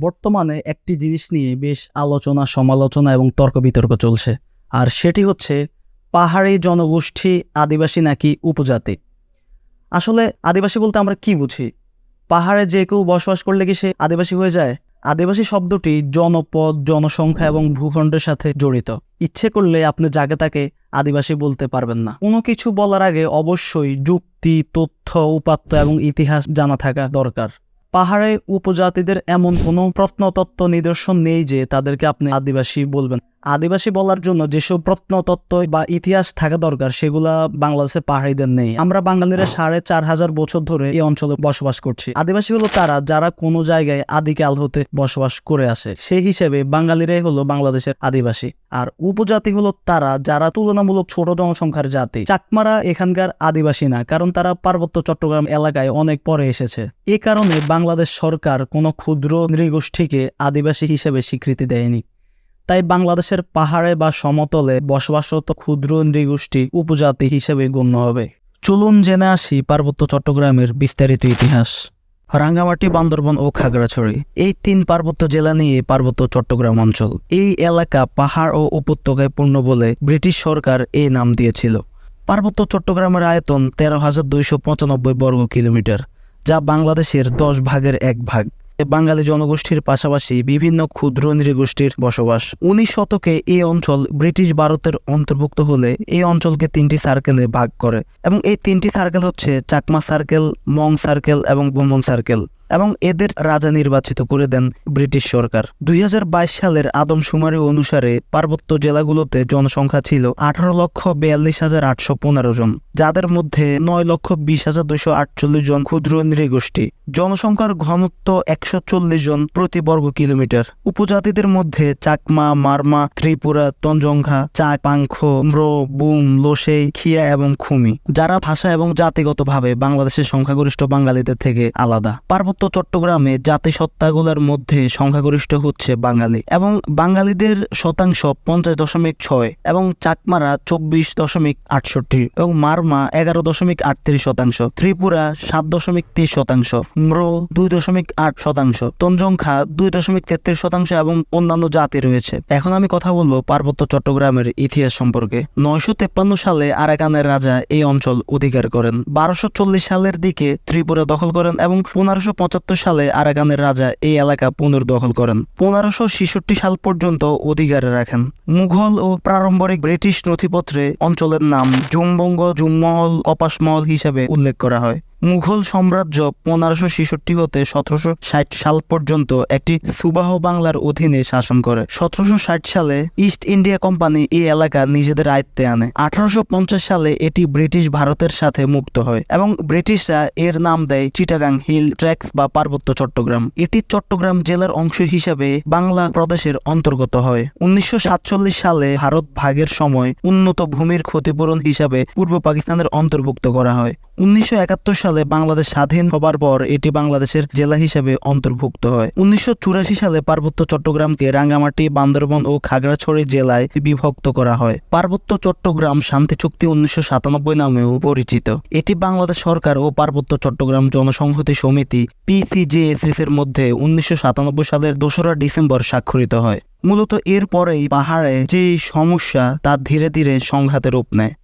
বর্তমানে একটি জিনিস নিয়ে বেশ আলোচনা, সমালোচনা এবং তর্ক বিতর্ক চলছে। আর সেটি হচ্ছে পাহাড়ি জনগোষ্ঠী আদিবাসী নাকি উপজাতি? আসলে আদিবাসী বলতে আমরা কি বুঝি? পাহাড়ে যে কেউ বসবাস করলে কি সে আদিবাসী হয়ে যায়? আদিবাসী শব্দটি জনপদ, জনসংখ্যা এবং ভূখণ্ডের সাথে জড়িত। ইচ্ছে করলে আপনি যাকে তাকে আদিবাসী বলতে পারবেন না। কোনো কিছু বলার আগে অবশ্যই যুক্তি, তথ্য, উপাত্ত এবং ইতিহাস জানা থাকা দরকার। পাহাড়ে উপজাতিদের এমন কোনো প্রত্নতত্ত্ব নিদর্শন নেই যে তাদেরকে আপনি আদিবাসী বলবেন। আদিবাসী বলার জন্য যেসব প্রত্নতত্ত্ব বা ইতিহাস থাকা দরকার, সেগুলা বাংলাদেশে পাহাড়িদের নেই। আমরা বাঙালিরা সাড়ে চার হাজার বছর ধরে এই অঞ্চলে বসবাস করছি। আদিবাসী হলো তারা, যারা কোনো জায়গায় আদিকাল হতে বসবাস করে আসে। সেই হিসেবে বাঙালিরাই হলো বাংলাদেশের আদিবাসী। আর উপজাতি হলো তারা, যারা তুলনামূলক ছোট জনসংখ্যার জাতি। চাকমারা এখানকার আদিবাসী না, কারণ তারা পার্বত্য চট্টগ্রাম এলাকায় অনেক পরে এসেছে। এ কারণে বাংলাদেশ সরকার কোনো ক্ষুদ্র নৃগোষ্ঠীকে আদিবাসী হিসেবে স্বীকৃতি দেয়নি। তাই বাংলাদেশের পাহাড়ে বা সমতলে বসবাসরত ক্ষুদ্র নৃগোষ্ঠী উপজাতি হিসেবে গণ্য হবে। চলুন জেনে আসি পার্বত্য চট্টগ্রামের বিস্তারিত ইতিহাস। রাঙ্গামাটি, বান্দরবন ও খাগড়াছড়ি এই তিন পার্বত্য জেলা নিয়ে পার্বত্য চট্টগ্রাম অঞ্চল। এই এলাকা পাহাড় ও উপত্যকায় পূর্ণ বলে ব্রিটিশ সরকার এই নাম দিয়েছিল। পার্বত্য চট্টগ্রামের আয়তন তেরো হাজার দুইশো পঁচানব্বই বর্গ কিলোমিটার, যা বাংলাদেশের দশ ভাগের এক ভাগ। বাঙালি জনগোষ্ঠীর পাশাপাশি বিভিন্ন ক্ষুদ্র নৃগোষ্ঠীর বসবাস। উনিশ শতকে এই অঞ্চল ব্রিটিশ ভারতের অন্তর্ভুক্ত হলে এই অঞ্চলকে তিনটি সার্কেলে ভাগ করে এবং এই তিনটি সার্কেল হচ্ছে চাকমা সার্কেল মং সার্কেল এবং বোমন সার্কেল এবং এদের রাজা নির্বাচিত করে দেন ব্রিটিশ সরকার। দুই হাজার বাইশ সালের আদমশুমারি অনুসারে পার্বত্য জেলাগুলোতে জনসংখ্যা ছিল আঠারো লক্ষ বিয়াল্লিশ হাজার আটশো পনেরো জন, যাদের মধ্যে নয় লক্ষ বিশ হাজার দুইশো আটচল্লিশ জন ক্ষুদ্র নৃগোষ্ঠী। জনসংখ্যার ঘনত্ব একশো চল্লিশ জন প্রতি বর্গ কিলোমিটার। উপজাতিদের মধ্যে চাকমা, মারমা, ত্রিপুরা তঞ্জংঘা চাক, পাংখ, ম্র, বুম, লোসেই, খিয়া এবং খুমি, যারা ভাষা এবং জাতিগতভাবে বাংলাদেশের সংখ্যাগরিষ্ঠ বাঙালিদের থেকে আলাদা। পার্বত্য চট্টগ্রামে জাতিসত্তাগুলোর মধ্যে সংখ্যাগরিষ্ঠ হচ্ছে বাঙালি এবং বাঙালিদের শতাংশ পঞ্চাশ দশমিক ছয় এবং চাকমারা চব্বিশ দশমিক আটষট্টি এবং মারমা এগারো দশমিক আটত্রিশ শতাংশ, ত্রিপুরা সাত দশমিক তেইশ শতাংশ, ম্র দুই দশমিক আট শতাংশ তঞ্জংখা দুই দশমিক তেত্রিশ শতাংশ এবং অন্যান্য জাতি রয়েছে। এখন আমি কথা বলব পার্বত্য চট্টগ্রামের ইতিহাস সম্পর্কে। নয়শো তেপ্পান্ন সালে আরাকানের রাজা এই অঞ্চল অধিকার করেন। বারোশো চল্লিশ সালের দিকে ত্রিপুরা দখল করেন এবং পনেরোশো সালে আরাকানের রাজা এই এলাকা পুনর্দখল করেন। পনেরোশো ছেষট্টি সাল পর্যন্ত অধিকারে রাখেন। মুঘল ও প্রারম্ভিক ব্রিটিশ নথিপত্রে অঞ্চলের নাম জুমবঙ্গ, জুমমহল কপাসমহল হিসাবে উল্লেখ করা হয়। মুঘল সাম্রাজ্য পনেরোশো ছেষট্টি হতে সতেরোশো ষাট সাল পর্যন্ত একটি সুবাহ বাংলার অধীনে শাসন করে। সতেরোশো ষাট সালে ইস্ট ইন্ডিয়া কোম্পানি এই এলাকা নিজেদের আয়ত্তে আনে। আঠারোশো পঞ্চাশ সালে এটি ব্রিটিশ ভারতের সাথে মুক্ত হয় এবং ব্রিটিশরা এর নাম দেয় চিটাগাং হিল ট্র্যাক্স বা পার্বত্য চট্টগ্রাম। এটি চট্টগ্রাম জেলার অংশ হিসাবে বাংলা প্রদেশের অন্তর্গত হয়। উনিশশো সাতচল্লিশ সালে ভারত ভাগের সময় উন্নত ভূমির ক্ষতিপূরণ হিসাবে পূর্ব পাকিস্তানের অন্তর্ভুক্ত করা হয়। উনিশশো একাত্তর সালে বাংলাদেশ স্বাধীন হবার পর এটি বাংলাদেশের জেলা হিসেবে অন্তর্ভুক্ত হয়। উনিশশো চুরাশি সালে পার্বত্য চট্টগ্রামকে রাঙ্গামাটি, বান্দরবন ও খাগড়াছড়ি জেলায় বিভক্ত করা হয়। পার্বত্য চট্টগ্রাম শান্তি চুক্তি উনিশশো সাতানব্বই নামেও পরিচিত। এটি বাংলাদেশ সরকার ও পার্বত্য চট্টগ্রাম জনসংহতি সমিতি পিসিজেএসএস এর মধ্যে উনিশশো সাতানব্বই সালের দোসরা ডিসেম্বর স্বাক্ষরিত হয়। মূলত এর পরেই পাহাড়ে যে সমস্যা তা ধীরে ধীরে সংঘাতে রূপ নেয়।